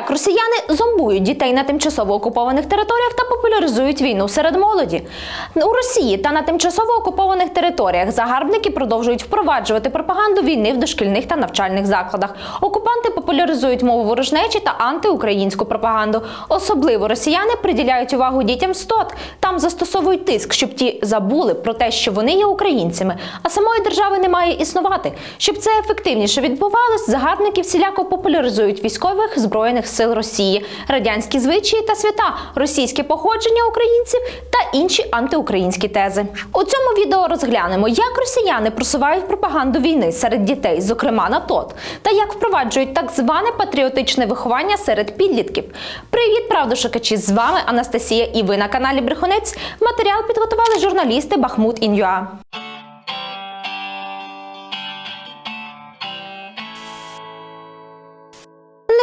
Як росіяни зомбують дітей на тимчасово окупованих територіях та популяризують війну серед молоді? У Росії та на тимчасово окупованих територіях загарбники продовжують впроваджувати пропаганду війни в дошкільних та навчальних закладах. Окупанти популяризують мову ворожнечі та антиукраїнську пропаганду. Особливо росіяни приділяють увагу дітям стот. Там застосовують тиск, щоб ті забули про те, що вони є українцями, а самої держави не має існувати. Щоб це ефективніше відбувалось, загарбники всіляко популяризують військових збройних сил Росії, радянські звичаї та свята, російське походження українців та інші антиукраїнські тези. У цьому відео розглянемо, як росіяни просувають пропаганду війни серед дітей, зокрема на ТОТ, та як впроваджують так зване патріотичне виховання серед підлітків. Привіт, правдошукачі! З вами Анастасія і ви на каналі Брехунець. Матеріал підготували журналісти Бахмут Ін'юа.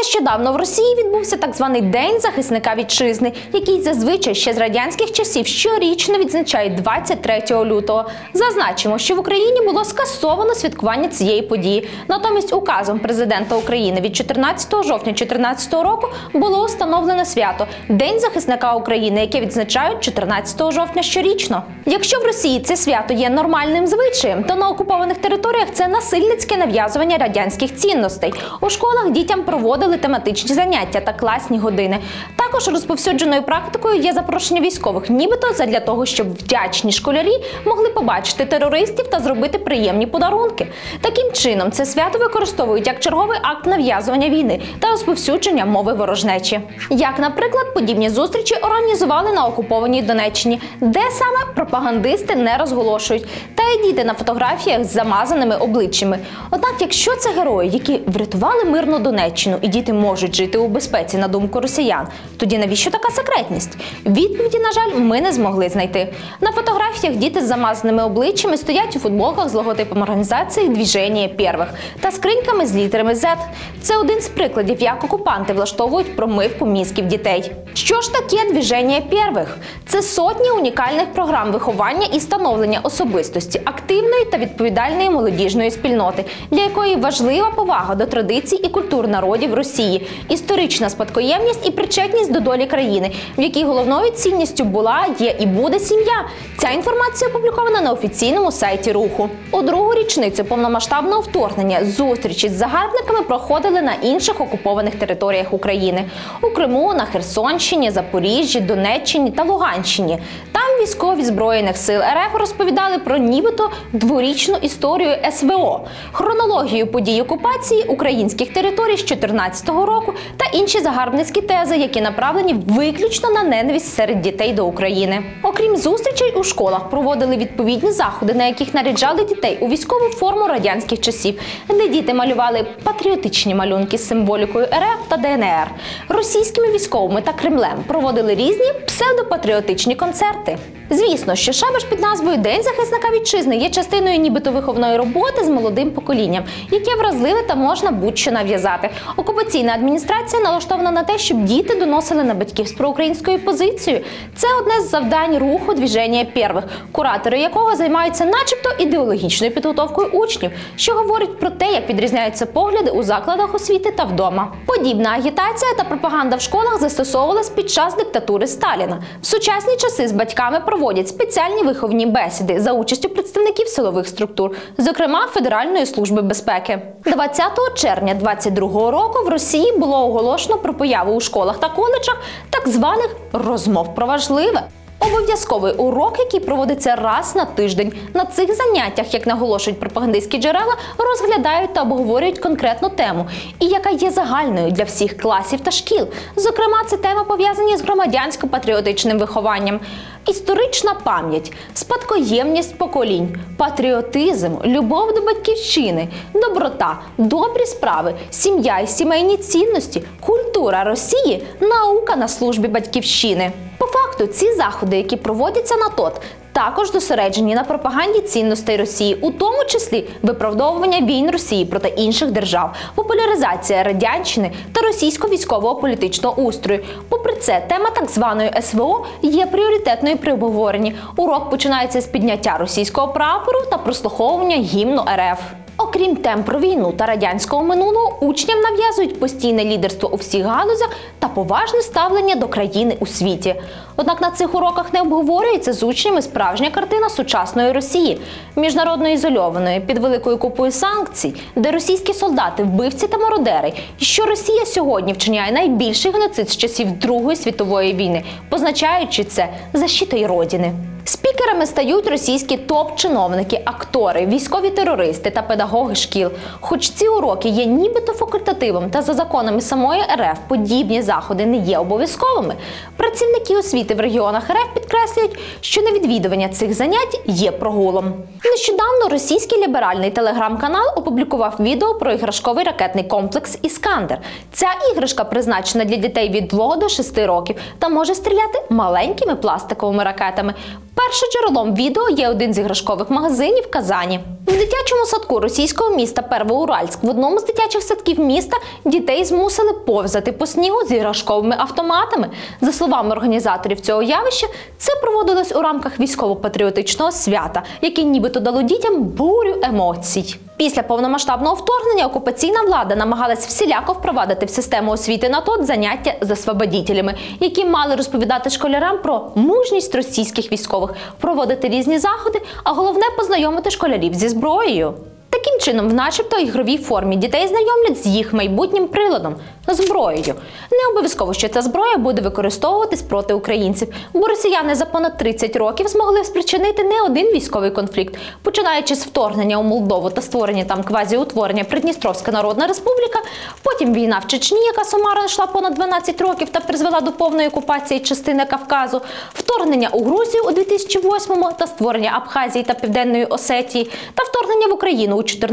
Нещодавно в Росії відбувся так званий День захисника вітчизни, який зазвичай ще з радянських часів щорічно відзначають 23 лютого. Зазначимо, що в Україні було скасовано святкування цієї події. Натомість указом президента України від 14 жовтня 2014 року було установлено свято День захисника України, яке відзначають 14 жовтня щорічно. Якщо в Росії це свято є нормальним звичаєм, то на окупованих територіях це насильницьке нав'язування радянських цінностей. У школах дітям проводили тематичні заняття та класні години. Також розповсюдженою практикою є запрошення військових, нібито задля того, щоб вдячні школярі могли побачити терористів та зробити приємні подарунки. Таким чином, це свято використовують як черговий акт нав'язування війни та розповсюдження мови ворожнечі. Як, наприклад, подібні зустрічі організували на окупованій Донеччині, де саме пропагандисти не розголошують, й діти на фотографіях з замазаними обличчями. Однак, якщо це герої, які врятували мирну Донеччину, і діти можуть жити у безпеці на думку росіян, тоді навіщо така секретність? Відповіді, на жаль, ми не змогли знайти. На фотографіях діти з замазаними обличчями стоять у футболках з логотипом організації «Двіження Первих та скриньками з літерами Z. Це один з прикладів, як окупанти влаштовують промивку мізків дітей. Що ж таке «Двіження Первих»? Це сотні унікальних програм виховання і становлення особистості активної та відповідальної молодіжної спільноти, для якої важлива повага до традицій і культур народів Росії, історична спадкоємність і причетність до долі країни, в якій головною цінністю була, є і буде сім'я. Ця інформація опублікована на офіційному сайті руху. У другу річницю повномасштабного вторгнення зустрічі з загарбниками проходили на інших окупованих територіях України у Криму, на Херсонщині, Запоріжжі, Донеччині та Луганщині. Там військові збройних сил РФ розповідали про нібито дворічну історію СВО, хронологію подій окупації українських територій з 2014 року та інші загарбницькі тези, які направлені виключно на ненависть серед дітей до України. Окрім зустрічей у школах, проводили відповідні заходи, на яких наряджали дітей у військову форму радянських часів, де діти малювали патріотичні малюнки з символікою РФ та ДНР. Російськими військовими та Кремлем проводили різні псевдопатріотичні концерти. Звісно, що шабаш під назвою День захисника вітчизни є частиною нібито виховної роботи з молодим поколінням, яке вразливе та можна будь-що нав'язати. Окупаційна адміністрація налаштована на те, щоб діти доносили на батьків з проукраїнською позицією. Це одне з завдань руху двіження первих, куратори якого займаються, начебто, ідеологічною підготовкою учнів, що говорить про те, як відрізняються погляди у закладах освіти та вдома. Подібна агітація та пропаганда в школах застосовувалась під час диктатури Сталіна. В сучасні часи з батьками проводять спеціальні виховні бесіди за участю представників силових структур, зокрема Федеральної служби безпеки. 20 червня 2022 року в Росії було оголошено про появу у школах та коледжах так званих розмов про важливе. Обов'язковий урок, який проводиться раз на тиждень. На цих заняттях, як наголошують пропагандистські джерела, розглядають та обговорюють конкретну тему, і яка є загальною для всіх класів та шкіл. Зокрема, це тема пов'язані з громадянсько-патріотичним вихованням. Історична пам'ять, спадкоємність поколінь, патріотизм, любов до батьківщини, доброта, добрі справи, сім'я і сімейні цінності, культура Росії, наука на службі батьківщини. По факту, ці заходи, які проводяться на ТОТ, також зосереджені на пропаганді цінностей Росії, у тому числі виправдовування війн Росії проти інших держав, популяризація радянщини та російського військового політичного устрою. Попри це, тема так званої СВО є пріоритетною при обговоренні. Урок починається з підняття російського прапору та прослуховування гімну РФ. Окрім тем про війну та радянського минулого, учням нав'язують постійне лідерство у всіх галузях та поважне ставлення до країни у світі. Однак на цих уроках не обговорюється з учнями справжня картина сучасної Росії, міжнародно ізольованої під великою купою санкцій, де російські солдати, вбивці та мародери, і що Росія сьогодні вчиняє найбільший геноцид з часів Другої світової війни, позначаючи це защитою родини. Спікерами стають російські топ-чиновники, актори, військові терористи та педагоги шкіл. Хоч ці уроки є нібито факультативом та за законами самої РФ подібні заходи не є обов'язковими. Працівники освіти в регіонах РФ підкреслюють, що невідвідування цих занять є прогулом. Нещодавно російський ліберальний телеграм-канал опублікував відео про іграшковий ракетний комплекс Іскандер. Ця іграшка призначена для дітей від 2 до 6 років та може стріляти маленькими пластиковими ракетами. Першоджерелом відео є один з іграшкових магазинів Казані. В дитячому садку російського міста Первоуральськ в одному з дитячих садків міста дітей змусили повзати по снігу з іграшковими автоматами. За словами організаторів цього явища, це проводилось у рамках військово-патріотичного свята, яке нібито дало дітям бурю емоцій. Після повномасштабного вторгнення окупаційна влада намагалась всіляко впровадити в систему освіти на тот заняття з освободітелями, які мали розповідати школярам про мужність російських військових, проводити різні заходи, а головне познайомити школярів зі зброєю. Чином, в начебто ігровій формі дітей знайомлять з їх майбутнім приладом зброєю. Не обов'язково, що ця зброя буде використовуватись проти українців, бо росіяни за понад 30 років змогли спричинити не один військовий конфлікт, починаючи з вторгнення у Молдову та створення там квазіутворення Придністровська Народна Республіка, потім війна в Чечні, яка сумарно йшла понад 12 років та призвела до повної окупації частини Кавказу, вторгнення у Грузію у 2008-му та створення Абхазії та Південної Осетії, та вторгнення в Україну у 2014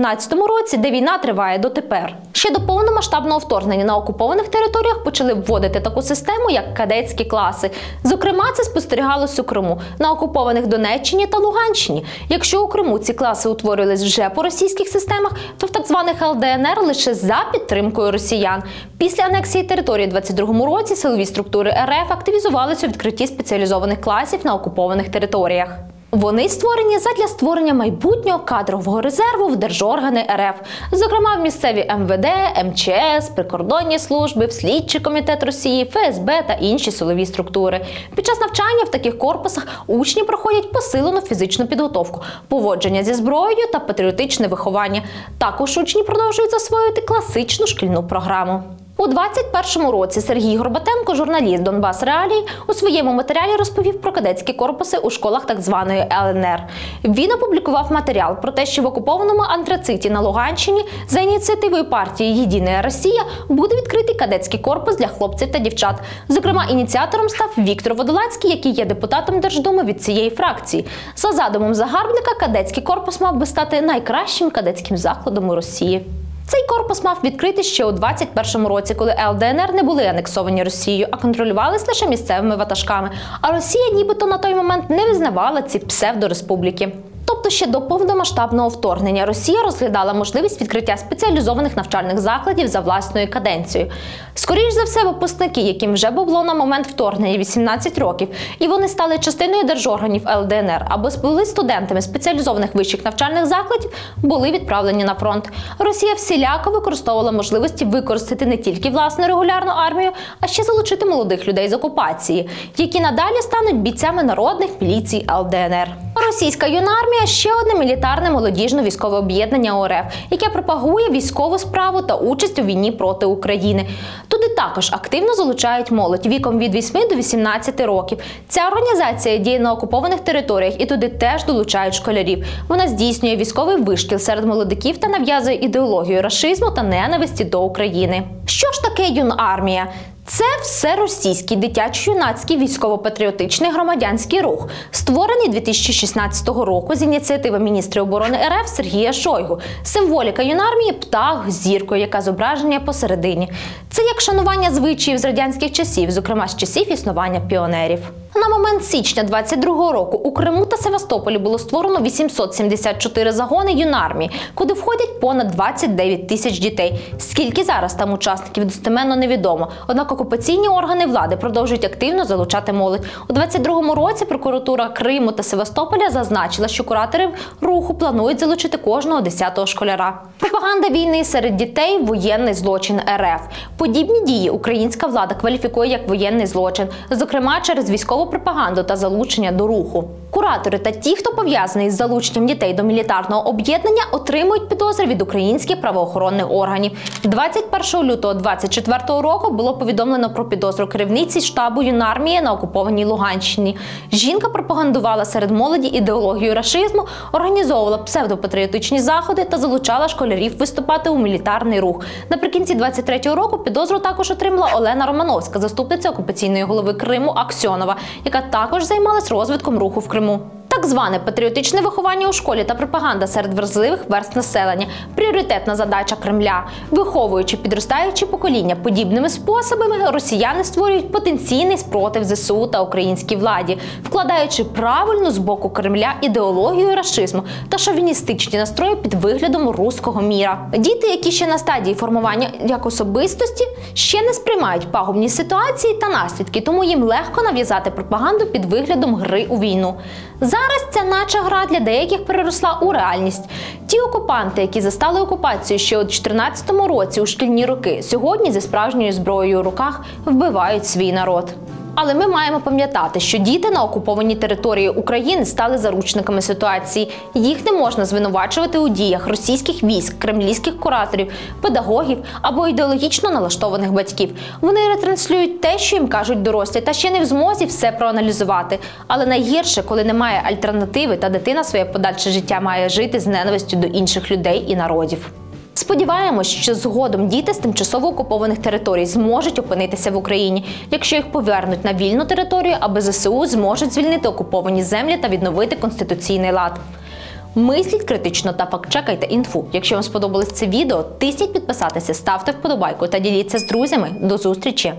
році, де війна триває дотепер. Ще до повномасштабного вторгнення на окупованих територіях почали вводити таку систему, як кадетські класи. Зокрема, це спостерігалось у Криму на окупованих Донеччині та Луганщині. Якщо у Криму ці класи утворювались вже по російських системах, то в так званих ЛДНР лише за підтримкою росіян. Після анексії території у 22-му році силові структури РФ активізувалися у відкритті спеціалізованих класів на окупованих територіях. Вони створені задля створення майбутнього кадрового резерву в держоргани РФ, зокрема в місцеві МВД, МЧС, прикордонні служби, в слідчий комітет Росії, ФСБ та інші силові структури. Під час навчання в таких корпусах учні проходять посилену фізичну підготовку, поводження зі зброєю та патріотичне виховання. Також учні продовжують засвоювати класичну шкільну програму. У 21-му році Сергій Горбатенко, журналіст Донбас Реалій, у своєму матеріалі розповів про кадетські корпуси у школах так званої ЛНР. Він опублікував матеріал про те, що в окупованому антрациті на Луганщині за ініціативою партії Єдина Росія буде відкритий кадетський корпус для хлопців та дівчат. Зокрема, ініціатором став Віктор Водолацький, який є депутатом Держдуми від цієї фракції. За задумом загарбника, кадетський корпус мав би стати найкращим кадетським закладом у Росії. Цей корпус мав відкрити ще у 21-му році, коли ЛДНР не були анексовані Росією, а контролювались лише місцевими ватажками. А Росія нібито на той момент не визнавала ці псевдореспубліки. Тобто ще до повномасштабного вторгнення Росія розглядала можливість відкриття спеціалізованих навчальних закладів за власною каденцією. Скоріш за все, випускники, яким вже було на момент вторгнення 18 років, і вони стали частиною держорганів ЛДНР або були студентами спеціалізованих вищих навчальних закладів, були відправлені на фронт. Росія всіляко використовувала можливості використати не тільки власну регулярну армію, а ще залучити молодих людей з окупації, які надалі стануть бійцями народних міліцій ЛДНР. Російська юна армія ще одне мілітарне молодіжне військове об'єднання ОРФ, яке пропагує військову справу та участь у війні проти України. Туди також активно залучають молодь віком від 8 до 18 років. Ця організація діє на окупованих територіях і туди теж долучають школярів. Вона здійснює військовий вишкіл серед молодиків та нав'язує ідеологію рашизму та ненависті до України. Що ж таке юнармія? Це все російський дитячо-юнацький військово-патріотичний громадянський рух, створений 2016 року з ініціативи міністра оборони РФ Сергія Шойгу. Символіка юнармії птах зіркою, яка зображення посередині. Це як шанування звичаїв з радянських часів, зокрема з часів існування піонерів. На момент січня 22-го року у Криму та Севастополі було створено 874 загони юнармії, куди входять понад 29 тисяч дітей. Скільки зараз там учасників достеменно невідомо. Однак окупаційні органи влади продовжують активно залучати молодь. У 22-му році прокуратура Криму та Севастополя зазначила, що куратори руху планують залучити кожного 10-го школяра. Пропаганда війни серед дітей воєнний злочин РФ. Подібні дії українська влада кваліфікує як воєнний злочин, зокрема через військову пропаганду та залучення до руху. Куратори та ті, хто пов'язаний з залученням дітей до мілітарного об'єднання, отримують підозри від українських правоохоронних органів. 21 лютого 24 року було повідомлено про підозру керівниці штабу юнармії на окупованій Луганщині. Жінка пропагандувала серед молоді ідеологію рашизму, організовувала псевдопатріотичні заходи та залучала школярів виступати у мілітарний рух. Наприкінці 23-го року підозру також отримала Олена Романовська, заступниця окупаційної голови Криму Аксьонова, яка також займалась розвитком руху в Криму. Так зване патріотичне виховання у школі та пропаганда серед вразливих верств населення пріоритетна задача Кремля. Виховуючи підростаючі покоління подібними способами, росіяни створюють потенційний спротив ЗСУ та українській владі, вкладаючи правильну з боку Кремля ідеологію рашизму та шовіністичні настрої під виглядом руського міра. Діти, які ще на стадії формування як особистості, ще не сприймають пагубні ситуації та наслідки, тому їм легко нав'язати пропаганду під виглядом гри у війну. Зараз ця наче гра для деяких переросла у реальність. Ті окупанти, які застали окупацію ще у 2014 році у шкільні роки, сьогодні зі справжньою зброєю у руках вбивають свій народ. Але ми маємо пам'ятати, що діти на окупованій території України стали заручниками ситуації. Їх не можна звинувачувати у діях російських військ, кремлівських кураторів, педагогів або ідеологічно налаштованих батьків. Вони ретранслюють те, що їм кажуть дорослі, та ще не в змозі все проаналізувати. Але найгірше, коли немає альтернативи, та дитина своє подальше життя має жити з ненавистю до інших людей і народів. Сподіваємось, що згодом діти з тимчасово окупованих територій зможуть опинитися в Україні, якщо їх повернуть на вільну територію, аби ЗСУ зможуть звільнити окуповані землі та відновити конституційний лад. Мисліть критично та фактчекайте інфу. Якщо вам сподобалось це відео, тисніть підписатися, ставте вподобайку та діліться з друзями. До зустрічі!